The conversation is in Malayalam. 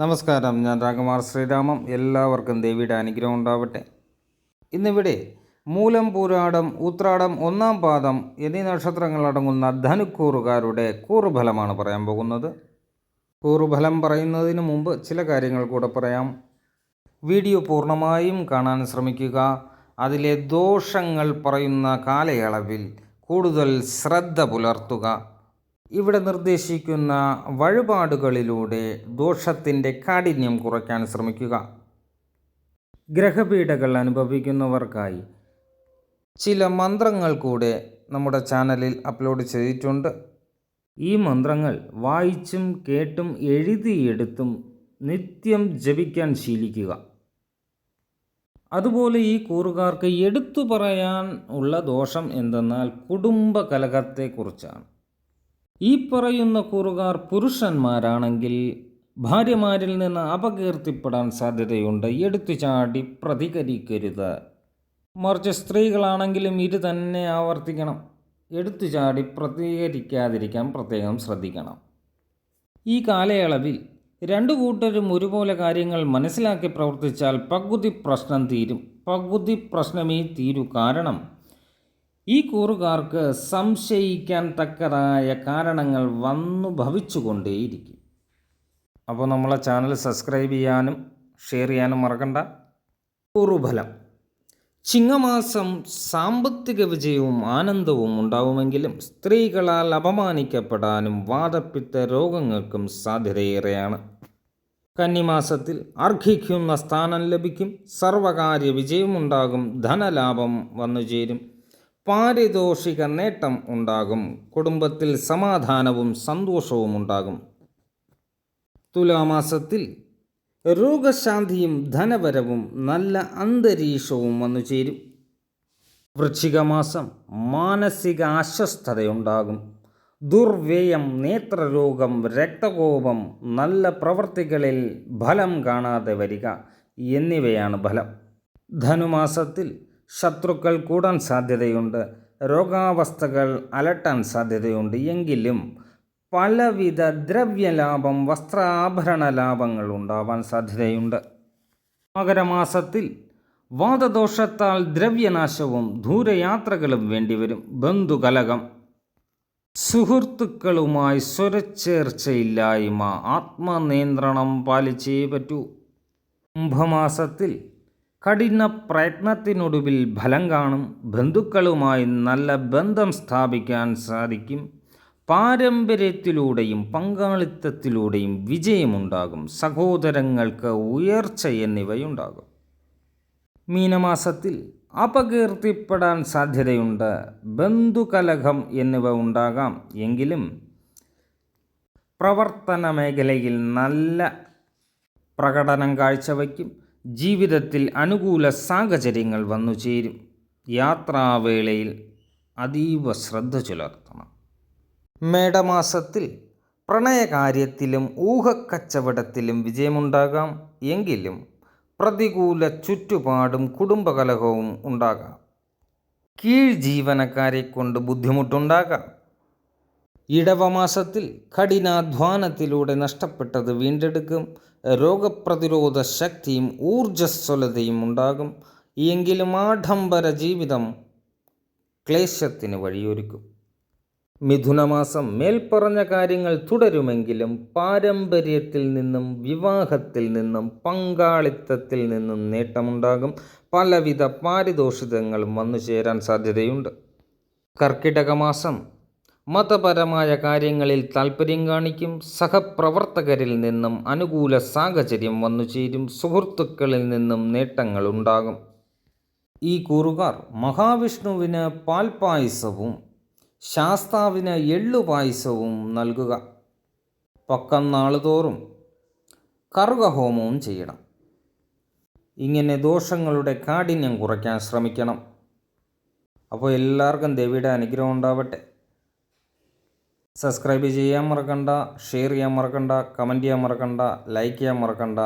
നമസ്കാരം. ഞാൻ രാഘമാർ ശ്രീരാമം. എല്ലാവർക്കും ദേവിയുടെ അനുഗ്രഹം ഉണ്ടാവട്ടെ. ഇന്നിവിടെ മൂലം പൂരാടം ഉത്രാടം ഒന്നാം പാദം എന്നീ നക്ഷത്രങ്ങളടങ്ങുന്ന ധനുക്കൂറുകാരുടെ കൂറുഫലമാണ് പറയാൻ പോകുന്നത്. കൂറുഫലം പറയുന്നതിന് മുമ്പ് ചില കാര്യങ്ങൾ കൂടെ പറയാം. വീഡിയോ പൂർണമായും കാണാൻ ശ്രമിക്കുക. അതിലെ ദോഷങ്ങൾ പറയുന്ന കാലയളവിൽ കൂടുതൽ ശ്രദ്ധ പുലർത്തുക. ഇവിടെ നിർദ്ദേശിക്കുന്ന വഴിപാടുകളിലൂടെ ദോഷത്തിന്റെ കാഠിന്യം കുറയ്ക്കാൻ ശ്രമിക്കുക. ഗ്രഹപീഠകൾ അനുഭവിക്കുന്നവർക്കായി ചില മന്ത്രങ്ങൾ കൂടെ നമ്മുടെ ചാനലിൽ അപ്ലോഡ് ചെയ്തിട്ടുണ്ട്. ഈ മന്ത്രങ്ങൾ വായിച്ചും കേട്ടും എഴുതിയെടുത്തും നിത്യം ജപിക്കാൻ ശീലിക്കുക. അതുപോലെ ഈ കൂറുകാർക്ക് എടുത്തു പറയാൻ ഉള്ള ദോഷം എന്തെന്നാൽ കുടുംബ കലഹത്തെക്കുറിച്ചാണ് ഈ പറയുന്ന കൂറുകാർ പുരുഷന്മാരാണെങ്കിൽ ഭാര്യമാരിൽ നിന്ന് അപകീർത്തിപ്പെടാൻ സാധ്യതയുണ്ട്. എടുത്തു ചാടി പ്രതികരിക്കരുത്. മറിച്ച് സ്ത്രീകളാണെങ്കിലും ഇത് തന്നെ ആവർത്തിക്കണം. എടുത്തു ചാടി പ്രതികരിക്കാതിരിക്കാൻ പ്രത്യേകം ശ്രദ്ധിക്കണം. ഈ കാലയളവിൽ രണ്ടു കൂട്ടരും ഒരുപോലെ കാര്യങ്ങൾ മനസ്സിലാക്കി പ്രവർത്തിച്ചാൽ പകുതി പ്രശ്നം തീരും. പകുതി പ്രശ്നമേ തീരൂ. കാരണം ഈ കൂറുകാർക്ക് സംശയിക്കാൻ തക്കതായ കാരണങ്ങൾ വന്നു ഭവിച്ചുകൊണ്ടേയിരിക്കും. അപ്പോൾ നമ്മളെ ചാനൽ സബ്സ്ക്രൈബ് ചെയ്യാനും ഷെയർ ചെയ്യാനും മറക്കണ്ട. കൂറുഫലം. ചിങ്ങമാസം സാമ്പത്തിക വിജയവും ആനന്ദവും ഉണ്ടാവുമെങ്കിലും സ്ത്രീകളാൽ അപമാനിക്കപ്പെടാനും വാദപ്പിത്ത രോഗങ്ങൾക്കും സാധ്യതയേറെയാണ്. കന്നിമാസത്തിൽ അർഹിക്കുന്ന സ്ഥാനം ലഭിക്കും. സർവകാര്യ വിജയമുണ്ടാകും. ധനലാഭം വന്നുചേരും പാരിതോഷിക നേട്ടം ഉണ്ടാകും. കുടുംബത്തിൽ സമാധാനവും സന്തോഷവും ഉണ്ടാകും. തുലാമാസത്തിൽ രോഗശാന്തിയും ധനവരവും നല്ല അന്തരീക്ഷവും വന്നു ചേരും. വൃശ്ചികമാസം മാനസിക അസ്വസ്ഥതയുണ്ടാകും ദുർവ്യയം നേത്രരോഗം രക്തകോപം നല്ല പ്രവൃത്തികളിൽ ഫലം കാണാതെ വരിക എന്നിവയാണ് ഫലം. ധനുമാസത്തിൽ ശത്രുക്കൾ കൂടാൻ സാധ്യതയുണ്ട്. രോഗാവസ്ഥകൾ അലട്ടാൻ സാധ്യതയുണ്ട്. എങ്കിലും പലവിധ ദ്രവ്യലാഭം വസ്ത്രാഭരണ ലാഭങ്ങൾ ഉണ്ടാവാൻ സാധ്യതയുണ്ട്. മകരമാസത്തിൽ വാദദോഷത്താൽ ദ്രവ്യനാശവും ദൂരയാത്രകളും വേണ്ടിവരും. ബന്ധുകലകം സുഹൃത്തുക്കളുമായി സ്വരച്ചേർച്ചയില്ലായ്മ ആത്മനിയന്ത്രണം പാലിച്ചേ പറ്റൂ. കുംഭമാസത്തിൽ കഠിന പ്രയത്നത്തിനൊടുവിൽ ഫലം കാണും. ബന്ധുക്കളുമായി നല്ല ബന്ധം സ്ഥാപിക്കാൻ സാധിക്കും. പാരമ്പര്യത്തിലൂടെയും പങ്കാളിത്തത്തിലൂടെയും വിജയമുണ്ടാകും. സഹോദരങ്ങൾക്ക് ഉയർച്ച എന്നിവയുണ്ടാകും. മീനമാസത്തിൽ അപകീർത്തിപ്പെടാൻ സാധ്യതയുണ്ട്. ബന്ധുകലഹം എന്നിവ ഉണ്ടാകാം. എങ്കിലും പ്രവർത്തന മേഖലയിൽ നല്ല പ്രകടനം കാഴ്ചവയ്ക്കും. ജീവിതത്തിൽ അനുകൂല സാഹചര്യങ്ങൾ വന്നു ചേരും. യാത്രാവേളയിൽ അതീവ ശ്രദ്ധ പുലർത്തണം. മേടമാസത്തിൽ പ്രണയകാര്യത്തിലും ഊഹക്കച്ചവടത്തിലും വിജയമുണ്ടാകാം. എങ്കിലും പ്രതികൂല ചുറ്റുപാടും കുടുംബകലഹവും ഉണ്ടാകാം. കീഴ് ജീവനക്കാരെ കൊണ്ട് ബുദ്ധിമുട്ടുണ്ടാകാം. ഇടവമാസത്തിൽ കഠിനാധ്വാനത്തിലൂടെ നഷ്ടപ്പെട്ടത് വീണ്ടെടുക്കും. രോഗപ്രതിരോധ ശക്തിയും ഊർജസ്വലതയും ഉണ്ടാകും. എങ്കിലും ആഡംബര ജീവിതം ക്ലേശത്തിന് വഴിയൊരുക്കും. മിഥുനമാസം മേൽപ്പറഞ്ഞ കാര്യങ്ങൾ തുടരുമെങ്കിലും പാരമ്പര്യത്തിൽ നിന്നും വിവാഹത്തിൽ നിന്നും പങ്കാളിത്തത്തിൽ നിന്നും നേട്ടമുണ്ടാകും. പലവിധ പാരിതോഷികങ്ങളും വന്നു ചേരാൻ സാധ്യതയുണ്ട്. കർക്കിടക മാസം മതപരമായ കാര്യങ്ങളിൽ താൽപ്പര്യം കാണിക്കും. സഹപ്രവർത്തകരിൽ നിന്നും അനുകൂല സാഹചര്യം വന്നുചേരും സുഹൃത്തുക്കളിൽ നിന്നും നേട്ടങ്ങൾ ഉണ്ടാകും. ഈ കൂറുകാർ മഹാവിഷ്ണുവിന് പാൽപായസവും ശാസ്താവിന് എള്ളുപായസവും നൽകുക. പക്കം നാളുതോറും കറുകഹോമവും ചെയ്യണം. ഇങ്ങനെ ദോഷങ്ങളുടെ കാഠിന്യം കുറയ്ക്കാൻ ശ്രമിക്കണം. അപ്പോൾ എല്ലാവർക്കും ദേവിയുടെ അനുഗ്രഹം ഉണ്ടാവട്ടെ. സബ്സ്ക്രൈബ് ചെയ്യാൻ മറക്കണ്ട ഷെയർ ചെയ്യാൻ മറക്കണ്ട കമന്റ് ചെയ്യാൻ മറക്കണ്ട ലൈക്ക് ചെയ്യാൻ മറക്കണ്ട.